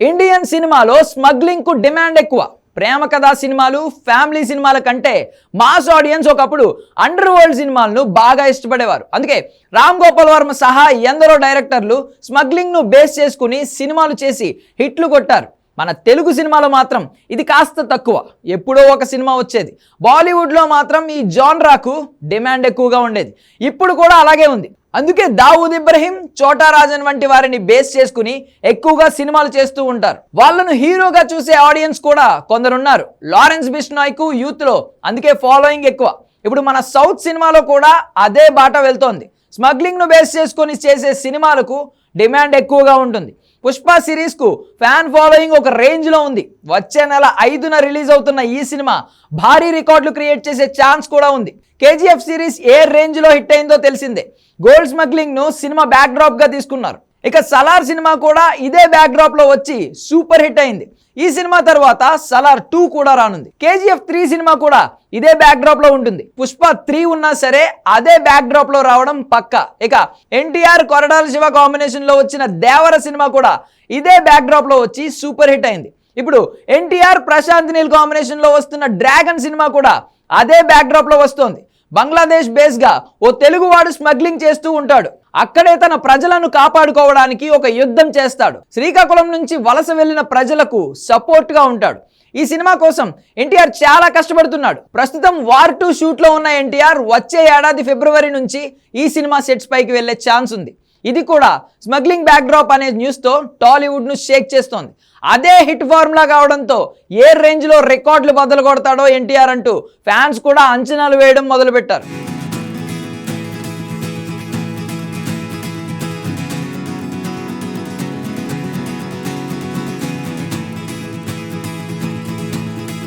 Indian సినిమాలో స్మగ్లింగ్కు demand ఎక్కువ. ప్రేమ కథా సినిమాలు ఫ్యామిలీ సినిమాల కంటే మాస్ ఆడియన్స్ ఒకప్పుడు అండర్ వరల్డ్ సినిమాలను బాగా ఇష్టపడేవారు. అందుకే రామ్ గోపాల్ వర్మ సహా ఎందరో డైరెక్టర్లు స్మగ్లింగ్ను బేస్ చేసుకుని సినిమాలు చేసి హిట్లు కొట్టారు. మన తెలుగు సినిమాలో మాత్రం ఇది కాస్త తక్కువ. ఎప్పుడో ఒక సినిమా వచ్చేది. బాలీవుడ్లో మాత్రం ఈ జాన్రాకు డిమాండ్ ఎక్కువగా ఉండేది. ఇప్పుడు కూడా అలాగే ఉంది. అందుకే దావూద్ ఇబ్రహీం చోటా రాజన్ వంటి వారిని బేస్ చేసుకుని ఎక్కువగా సినిమాలు చేస్తూ ఉంటారు. వాళ్ళను హీరోగా చూసే ఆడియన్స్ కూడా కొందరున్నారు. లారెన్స్ బిష్నాయ్కు కు అందుకే ఫాలోయింగ్ ఎక్కువ. ఇప్పుడు మన సౌత్ సినిమాలో కూడా అదే బాట వెళ్తోంది. స్మగ్లింగ్ను బేస్ చేసుకొని చేసే సినిమాలకు డిమాండ్ ఎక్కువగా ఉంటుంది. పుష్ప సిరీస్కు ఫ్యాన్ ఫాలోయింగ్ ఒక రేంజ్లో ఉంది. వచ్చే నెల ఐదున రిలీజ్ అవుతున్న ఈ సినిమా భారీ రికార్డులు క్రియేట్ చేసే ఛాన్స్ కూడా ఉంది. కేజీఎఫ్ సిరీస్ ఏ రేంజ్లో హిట్ అయిందో తెలిసిందే. గోల్డ్ స్మగ్లింగ్ను సినిమా బ్యాక్డ్రాప్గా తీసుకున్నారు. ఇక సలార్ సినిమా కూడా ఇదే బ్యాక్డ్రాప్లో వచ్చి సూపర్ హిట్ అయింది. ఈ సినిమా తర్వాత సలార్ టూ కూడా రానుంది. కేజీఎఫ్ త్రీ సినిమా కూడా ఇదే బ్యాక్డ్రాప్లో ఉంటుంది. పుష్ప త్రీ ఉన్నా సరే అదే బ్యాక్డ్రాప్లో రావడం పక్క. ఇక ఎన్టీఆర్ కొరడాల శివ కాంబినేషన్లో వచ్చిన దేవర సినిమా కూడా ఇదే బ్యాక్డ్రాప్లో వచ్చి సూపర్ హిట్ అయింది. ఇప్పుడు ఎన్టీఆర్ ప్రశాంత్ నీల్ కాంబినేషన్లో వస్తున్న డ్రాగన్ సినిమా కూడా అదే బ్యాక్డ్రాప్లో వస్తోంది. బంగ్లాదేశ్ బేస్గా ఓ తెలుగువాడు స్మగ్లింగ్ చేస్తూ ఉంటాడు. అక్కడే తన ప్రజలను కాపాడుకోవడానికి ఒక యుద్ధం చేస్తాడు. శ్రీకాకుళం నుంచి వలస వెళ్ళిన ప్రజలకు సపోర్ట్గా ఉంటాడు. ఈ సినిమా కోసం ఎన్టీఆర్ చాలా కష్టపడుతున్నాడు. ప్రస్తుతం వార్ టూ షూట్లో ఉన్న ఎన్టీఆర్ వచ్చే ఏడాది ఫిబ్రవరి నుంచి ఈ సినిమా సెట్స్ పైకి వెళ్ళే ఛాన్స్ ఉంది. ఇది కూడా స్మగ్లింగ్ బ్యాక్డ్రాప్ అనే న్యూస్తో టాలీవుడ్ను షేక్ చేస్తోంది. అదే హిట్ ఫార్ములా కావడంతో ఏ రేంజ్లో రికార్డులు బదులు కొడతాడో ఎన్టీఆర్ అంటూ ఫ్యాన్స్ కూడా అంచనాలు వేయడం మొదలుపెట్టారు.